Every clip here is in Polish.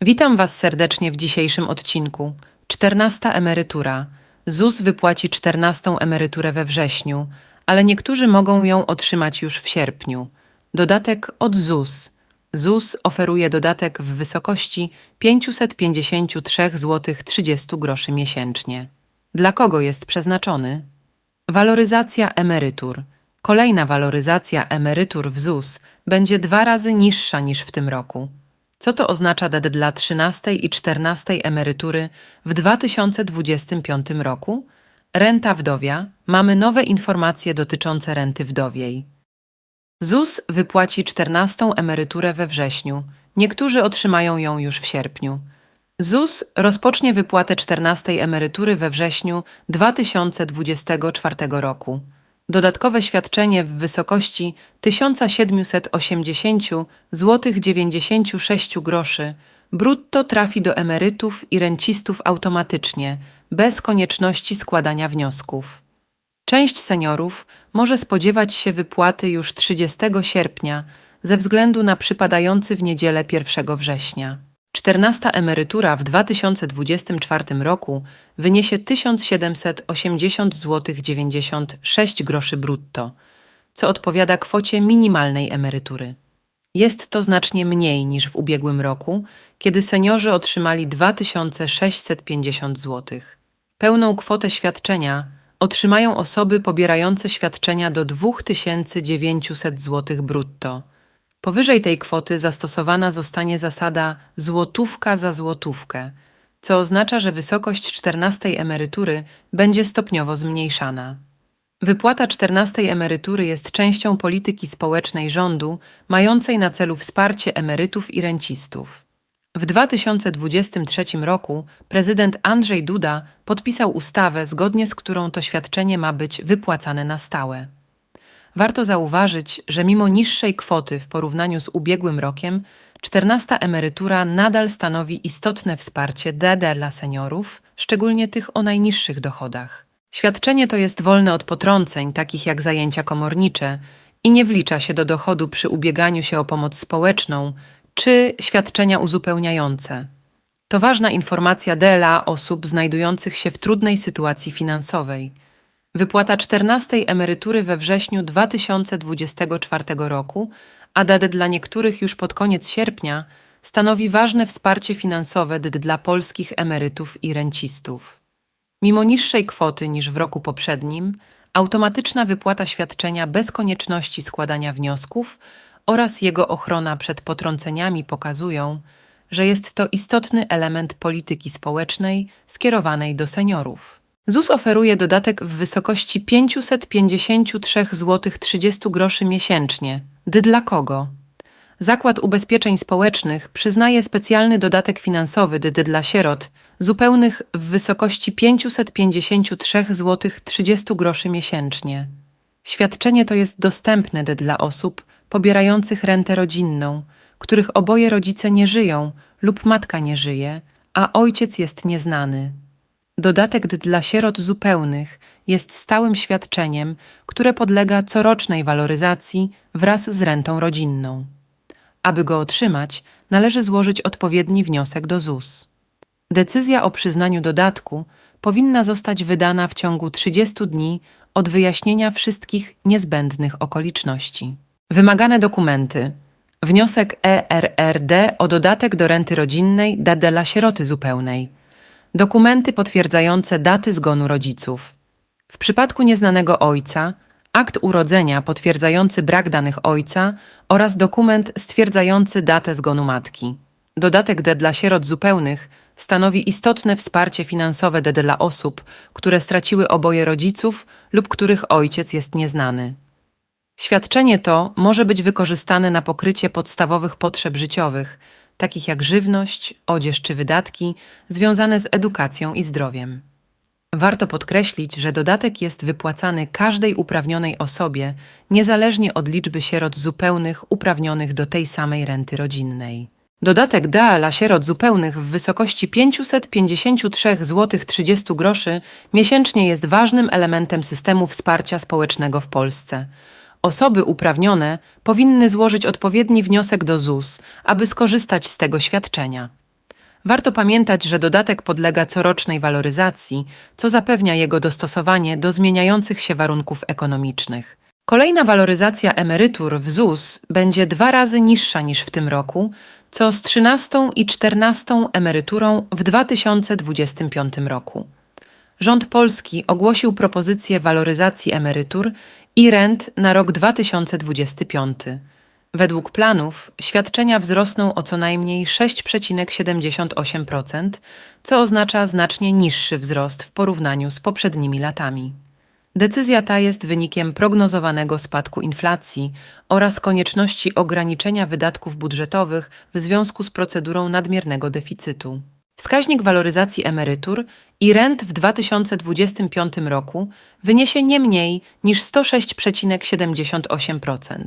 Witam Was serdecznie w dzisiejszym odcinku. 14 emerytura. ZUS wypłaci 14 emeryturę we wrześniu, ale niektórzy mogą ją otrzymać już w sierpniu. Dodatek od ZUS. ZUS oferuje dodatek w wysokości 553 zł 30 groszy miesięcznie. Dla kogo jest przeznaczony? Waloryzacja emerytur. Kolejna waloryzacja emerytur w ZUS będzie dwa razy niższa niż w tym roku. Co to oznacza dla 13 i 14 emerytury w 2025 roku? Renta wdowia. Mamy nowe informacje dotyczące renty wdowiej. ZUS wypłaci 14 emeryturę we wrześniu. Niektórzy otrzymają ją już w sierpniu. ZUS rozpocznie wypłatę 14 emerytury we wrześniu 2024 roku. Dodatkowe świadczenie w wysokości 1780 zł 96 groszy brutto trafi do emerytów i rencistów automatycznie, bez konieczności składania wniosków. Część seniorów może spodziewać się wypłaty już 30 sierpnia ze względu na przypadający w niedzielę 1 września. 14 emerytura w 2024 roku wyniesie 1780 zł 96 groszy brutto, co odpowiada kwocie minimalnej emerytury. Jest to znacznie mniej niż w ubiegłym roku, kiedy seniorzy otrzymali 2650 zł. Pełną kwotę świadczenia otrzymają osoby pobierające świadczenia do 2900 zł brutto. Powyżej tej kwoty zastosowana zostanie zasada złotówka za złotówkę, co oznacza, że wysokość 14 emerytury będzie stopniowo zmniejszana. Wypłata 14 emerytury jest częścią polityki społecznej rządu mającej na celu wsparcie emerytów i rencistów. W 2023 roku prezydent Andrzej Duda podpisał ustawę, zgodnie z którą to świadczenie ma być wypłacane na stałe. Warto zauważyć, że mimo niższej kwoty w porównaniu z ubiegłym rokiem, 14 emerytura nadal stanowi istotne wsparcie DD dla seniorów, szczególnie tych o najniższych dochodach. Świadczenie to jest wolne od potrąceń, takich jak zajęcia komornicze, i nie wlicza się do dochodu przy ubieganiu się o pomoc społeczną czy świadczenia uzupełniające. To ważna informacja DLA osób znajdujących się w trudnej sytuacji finansowej. Wypłata 14 emerytury we wrześniu 2024 roku, a dat dla niektórych już pod koniec sierpnia, stanowi ważne wsparcie finansowe dla polskich emerytów i rencistów. Mimo niższej kwoty niż w roku poprzednim, automatyczna wypłata świadczenia bez konieczności składania wniosków oraz jego ochrona przed potrąceniami pokazują, że jest to istotny element polityki społecznej skierowanej do seniorów. ZUS oferuje dodatek w wysokości 553 zł 30 groszy miesięcznie. D dla kogo? Zakład Ubezpieczeń Społecznych przyznaje specjalny dodatek finansowy DD dla sierot, zupełnych w wysokości 553 zł 30 groszy miesięcznie. Świadczenie to jest dostępne D dla osób pobierających rentę rodzinną, których oboje rodzice nie żyją lub matka nie żyje, a ojciec jest nieznany. Dodatek dla sierot zupełnych jest stałym świadczeniem, które podlega corocznej waloryzacji wraz z rentą rodzinną. Aby go otrzymać, należy złożyć odpowiedni wniosek do ZUS. Decyzja o przyznaniu dodatku powinna zostać wydana w ciągu 30 dni od wyjaśnienia wszystkich niezbędnych okoliczności. Wymagane dokumenty: wniosek ERRD o dodatek do renty rodzinnej dla sieroty zupełnej, dokumenty potwierdzające daty zgonu rodziców. W przypadku nieznanego ojca, akt urodzenia potwierdzający brak danych ojca oraz dokument stwierdzający datę zgonu matki. Dodatek D dla sierot zupełnych stanowi istotne wsparcie finansowe D dla osób, które straciły oboje rodziców lub których ojciec jest nieznany. Świadczenie to może być wykorzystane na pokrycie podstawowych potrzeb życiowych, takich jak żywność, odzież czy wydatki związane z edukacją i zdrowiem. Warto podkreślić, że dodatek jest wypłacany każdej uprawnionej osobie, niezależnie od liczby sierot zupełnych uprawnionych do tej samej renty rodzinnej. Dodatek DA dla sierot zupełnych w wysokości 553 zł 30 groszy miesięcznie jest ważnym elementem systemu wsparcia społecznego w Polsce. Osoby uprawnione powinny złożyć odpowiedni wniosek do ZUS, aby skorzystać z tego świadczenia. Warto pamiętać, że dodatek podlega corocznej waloryzacji, co zapewnia jego dostosowanie do zmieniających się warunków ekonomicznych. Kolejna waloryzacja emerytur w ZUS będzie dwa razy niższa niż w tym roku, co z 13 i 14 emeryturą w 2025 roku. Rząd polski ogłosił propozycję waloryzacji emerytur i rent na rok 2025. Według planów świadczenia wzrosną o co najmniej 6,78%, co oznacza znacznie niższy wzrost w porównaniu z poprzednimi latami. Decyzja ta jest wynikiem prognozowanego spadku inflacji oraz konieczności ograniczenia wydatków budżetowych w związku z procedurą nadmiernego deficytu. Wskaźnik waloryzacji emerytur i rent w 2025 roku wyniesie nie mniej niż 106,78%.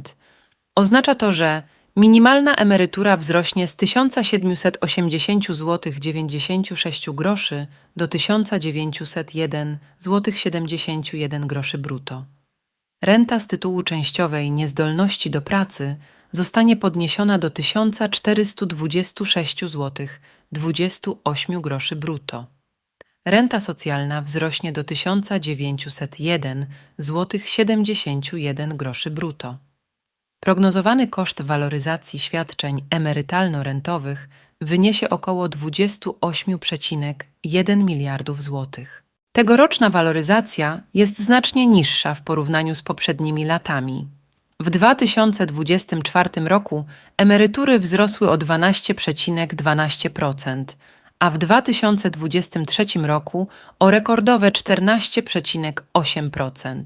Oznacza to, że minimalna emerytura wzrośnie z 1780 zł 96 groszy do 1901 zł 71 groszy brutto. Renta z tytułu częściowej niezdolności do pracy zostanie podniesiona do 1426 zł 28 groszy brutto. Renta socjalna wzrośnie do 1901 zł 71 groszy brutto. Prognozowany koszt waloryzacji świadczeń emerytalno-rentowych wyniesie około 28,1 miliardów złotych. Tegoroczna waloryzacja jest znacznie niższa w porównaniu z poprzednimi latami. W 2024 roku emerytury wzrosły o 12,12%, a w 2023 roku o rekordowe 14,8%.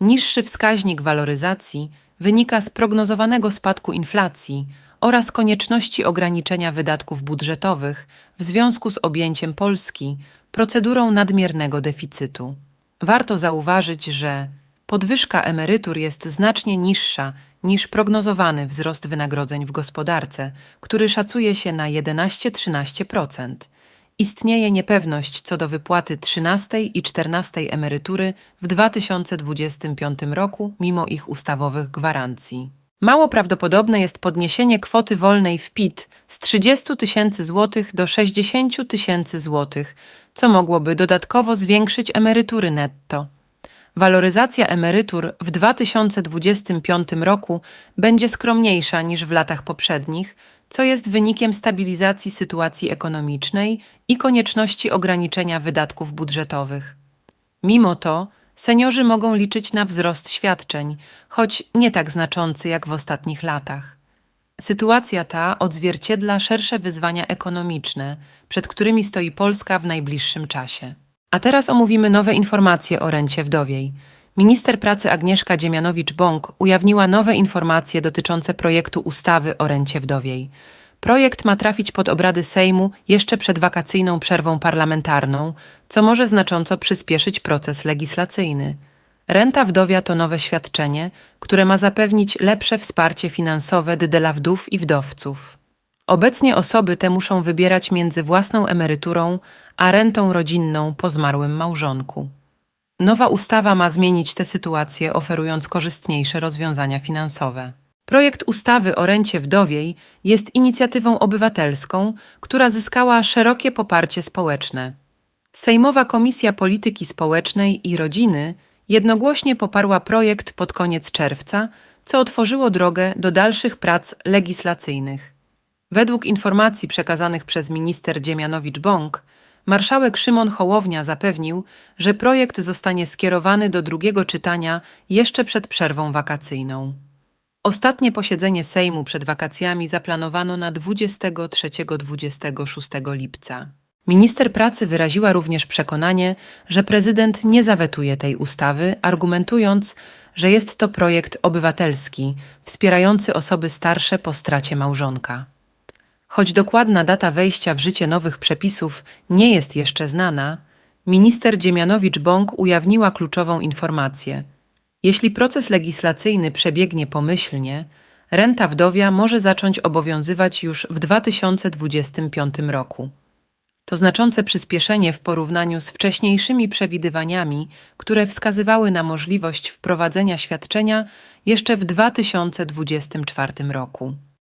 Niższy wskaźnik waloryzacji wynika z prognozowanego spadku inflacji oraz konieczności ograniczenia wydatków budżetowych w związku z objęciem Polski procedurą nadmiernego deficytu. Warto zauważyć, że podwyżka emerytur jest znacznie niższa niż prognozowany wzrost wynagrodzeń w gospodarce, który szacuje się na 11-13%. Istnieje niepewność co do wypłaty 13 i 14 emerytury w 2025 roku, mimo ich ustawowych gwarancji. Mało prawdopodobne jest podniesienie kwoty wolnej w PIT z 30 tysięcy złotych do 60 tysięcy złotych, co mogłoby dodatkowo zwiększyć emerytury netto. Waloryzacja emerytur w 2025 roku będzie skromniejsza niż w latach poprzednich, co jest wynikiem stabilizacji sytuacji ekonomicznej i konieczności ograniczenia wydatków budżetowych. Mimo to, seniorzy mogą liczyć na wzrost świadczeń, choć nie tak znaczący jak w ostatnich latach. Sytuacja ta odzwierciedla szersze wyzwania ekonomiczne, przed którymi stoi Polska w najbliższym czasie. A teraz omówimy nowe informacje o rencie wdowiej. Minister pracy Agnieszka Dziemianowicz-Bąk ujawniła nowe informacje dotyczące projektu ustawy o rencie wdowiej. Projekt ma trafić pod obrady Sejmu jeszcze przed wakacyjną przerwą parlamentarną, co może znacząco przyspieszyć proces legislacyjny. Renta wdowia to nowe świadczenie, które ma zapewnić lepsze wsparcie finansowe dla wdów i wdowców. Obecnie osoby te muszą wybierać między własną emeryturą a rentą rodzinną po zmarłym małżonku. Nowa ustawa ma zmienić tę sytuację, oferując korzystniejsze rozwiązania finansowe. Projekt ustawy o rencie wdowiej jest inicjatywą obywatelską, która zyskała szerokie poparcie społeczne. Sejmowa Komisja Polityki Społecznej i Rodziny jednogłośnie poparła projekt pod koniec czerwca, co otworzyło drogę do dalszych prac legislacyjnych. Według informacji przekazanych przez minister Dziemianowicz-Bąk, marszałek Szymon Hołownia zapewnił, że projekt zostanie skierowany do drugiego czytania jeszcze przed przerwą wakacyjną. Ostatnie posiedzenie Sejmu przed wakacjami zaplanowano na 23-26 lipca. Minister pracy wyraziła również przekonanie, że prezydent nie zawetuje tej ustawy, argumentując, że jest to projekt obywatelski, wspierający osoby starsze po stracie małżonka. Choć dokładna data wejścia w życie nowych przepisów nie jest jeszcze znana, minister Dziemianowicz-Bąk ujawniła kluczową informację. Jeśli proces legislacyjny przebiegnie pomyślnie, renta wdowia może zacząć obowiązywać już w 2025 roku. To znaczące przyspieszenie w porównaniu z wcześniejszymi przewidywaniami, które wskazywały na możliwość wprowadzenia świadczenia jeszcze w 2024 roku.